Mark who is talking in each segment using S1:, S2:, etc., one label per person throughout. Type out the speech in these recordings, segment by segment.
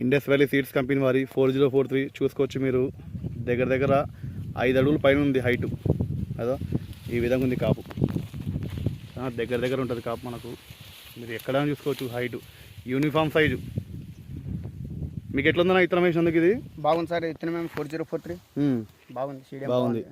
S1: Indus valley seeds company వారి four zero four three చూసుకోవచ్చు మీరు. దగ్గర దగ్గర ఐదు అడుగుల పైన ఉంది హైటు కదా ఈ విధంగా ఉంది కాపు. దగ్గర దగ్గర ఉంటుంది కాపు మనకు. మీరు ఎక్కడైనా చూసుకోవచ్చు హైటు యూనిఫామ్ సైజు మీకు ఎట్లుందన్న ఇతరం వేసినందుకు ఇది?
S2: బాగుంది సార్ మేము ఫోర్ జీరో ఫోర్ త్రీ బాగుంది.
S1: బాగుంది.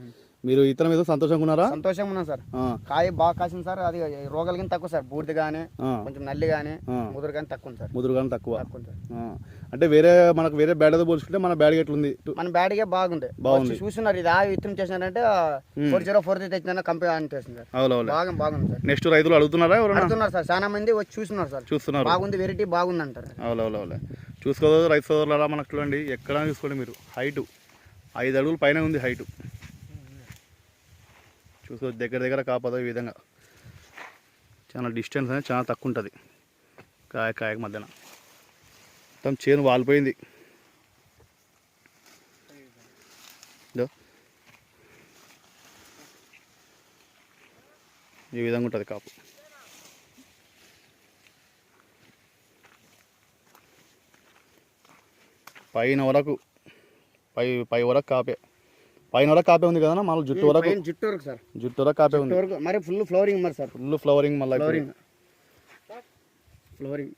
S1: మీరు ఇతరం ఏదో సంతోషంగా ఉన్నారా
S2: సంతోషంగా ఉన్నాం సార్ కాయ బాగా కాసింది సార్. అది రోగాలు కానీ తక్కువ సార్. బూడిద కానీ
S1: ఆ,
S2: కొంచెం నల్లి కానీ. ముదురు కానీ తక్కువ ఉంది సార్.
S1: ముదురుగానే తక్కువ.
S2: తక్కువ
S1: అంటే వేరే మనకు వేరే బ్యాడ్ ఏదో పోల్చుకుంటే మన బ్యాడ్ ఎట్లుంది?
S2: మన బ్యాడ్గా బాగుంది.
S1: బాగుంది.
S2: చూస్తున్నారు. ఇది ఆ విత్తనం చేసినారంటే ఫోర్ జీరో ఫోర్ తెచ్చిన కంపెనీ అని చేసింది బాగా బాగుంది సార్.
S1: నెక్స్ట్ రైతులు అడుగుతున్నారా
S2: అడుగుతున్నారు సార్. చాలా మంది వచ్చి చూస్తున్నారు సార్.
S1: చూస్తున్నారు.
S2: బాగుంది వెరైటీ బాగుంది అంటారు.
S1: అవునవునవులే చూసుకోదు రైతు సోదరులారా మనకు చూడండి. ఎక్కడ చూసుకోండి మీరు? హైటు ఐదు అడుగుల పైన ఉంది హైటు చూసుకో దగ్గర దగ్గర కాపదు ఈ విధంగా. చాలా డిస్టెన్స్ అనేది చాలా తక్కువ ఉంటుంది. కాయ కాయక మధ్యన. మొత్తం చేను వాలిపోయింది. ఈ విధంగా ఉంటుంది కాపు. పైన వరకు పై పై వరకు కాపే. పైన వరకు కాపే ఉంది కదా మామూలు జుట్టు వరకు
S2: జుట్టు వరకు సార్.
S1: జుట్టు వరకు కాపే ఉంది.
S2: మరి ఫుల్ ఫ్లవరింగ్ మరి సార్.
S1: ఫుల్ ఫ్లవరింగ్ మళ్ళీ
S2: ఫ్లవరింగ్ ఫ్లవరింగ్